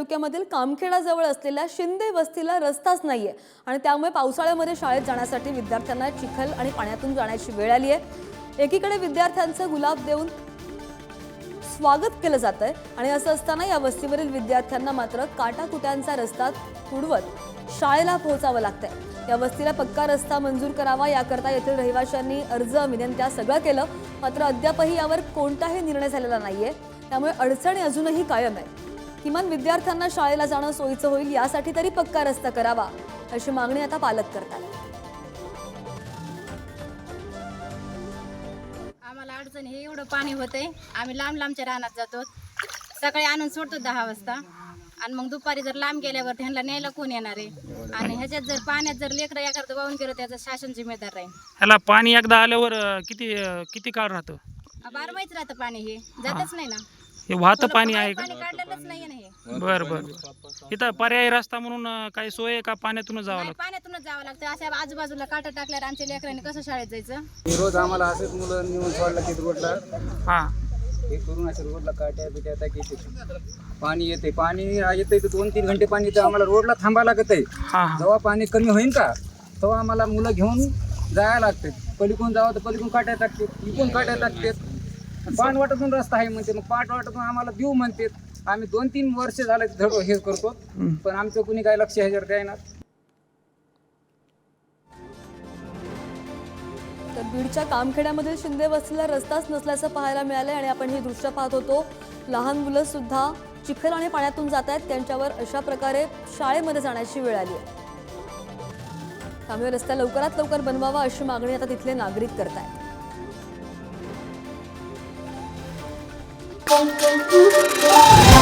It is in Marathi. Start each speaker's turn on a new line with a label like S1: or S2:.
S1: तालुक्यामधील कामखेडाजवळ असलेल्या शिंदे वस्तीला रस्ताच नाही आहे आणि त्यामुळे पावसाळ्यामध्ये शाळेत जाण्यासाठी विद्यार्थ्यांना चिखल आणि पाण्यातून जाण्याची वेळ आली आहे एकीकडे विद्यार्थ्यांचं गुलाब देऊन स्वागत केलं जात आहे आणि असं असताना या वस्तीवरील विद्यार्थ्यांना मात्र काटाकुट्यांचा रस्ता तुडवत शाळेला पोहोचावं लागतंय. या वस्तीला पक्का रस्ता मंजूर करावा याकरता येथील रहिवाशांनी अर्ज विनंत्या सगळं केलं. मात्र अद्यापही यावर कोणताही निर्णय झालेला नाहीये. त्यामुळे अडचणी अजूनही कायम आहे किमान विद्यार्थ्यांना शाळेला जाणं सोयीचं होईल यासाठी तरी पक्का रस्ता करावा अशी मागणी आता पालक करतात
S2: आम्हाला अडचण हे एवढं पाणी होतंय. आम्ही लांब लांबच्या रानात जातो. सकाळी आणून सोडतो दहा वाजता. आणि मग दुपारी जर लांब गेल्यावर त्यांना न्यायला कोण येणार आहे? आणि ह्याच्यात जर पाण्यात जर लेकरं एखादं वाहून गेलं त्याचं शासन जिम्मेदार राहील.
S3: ह्याला पाणी एकदा आल्यावर अं, किती किती काळ राहतं?
S2: बारा माहीत राहतं पाणी हे. जातच नाही ना.
S3: हे वाहतं पाणी आहे का?
S2: पाणी काढलेलंच नाही ना हे.
S3: बरं बरं. इथं पर्यायी रस्ता म्हणून अं, काही सोय आहे का? पाण्यातूनच जावं
S2: नाही,
S3: लागतं.
S2: पाण्यातूनच जावं लागतं. अशा आजूबाजूला काटा टाकल्यावर आमच्या लेकरांनी कसं शाळेत जायचं?
S4: रोज आम्हाला असंच मुलं नेऊन सोडलं की रोडला.
S3: हां.
S4: हे करून असं रोडला काट्या बिट्या टाकी पाणी येते. पाणी येते तर दोन तीन घंटे पाणी तर आम्हाला रोडला थांबा लागत आहे.
S3: हां हां.
S4: जेव्हा पाणी कमी होईल का तेव्हा आम्हाला मुलं घेऊन जायला लागते. पलीकडून जावं तर पलीकडून काट्या टाकते. इकडून काट्या टाकते. पान वाटतून रस्ता आहे म्हणते. मग पाठ वाटतून आम्हाला देऊ म्हणते आम्ही दोन तीन वर्ष झाले धड हे करतो. पण आमचं कुणी काही लक्ष ह्याच्यावर द्यायना
S1: तर बीडच्या कामखेड्यामधील शिंदे वस्तीला रस्ताच नसल्याचं पाहायला मिळालंय आणि आपण ही दृश्य पाहत होतो. लहान मुलं सुद्धा चिखल आणि पाण्यातून जात आहेत. त्यांच्यावर अशा प्रकारे शाळेमध्ये जाण्याची वेळ आली आहे. त्यामुळे रस्ता लवकरात लवकर बनवावा अशी मागणी आता तिथले नागरिक करत आहेत Bom, bom, bom.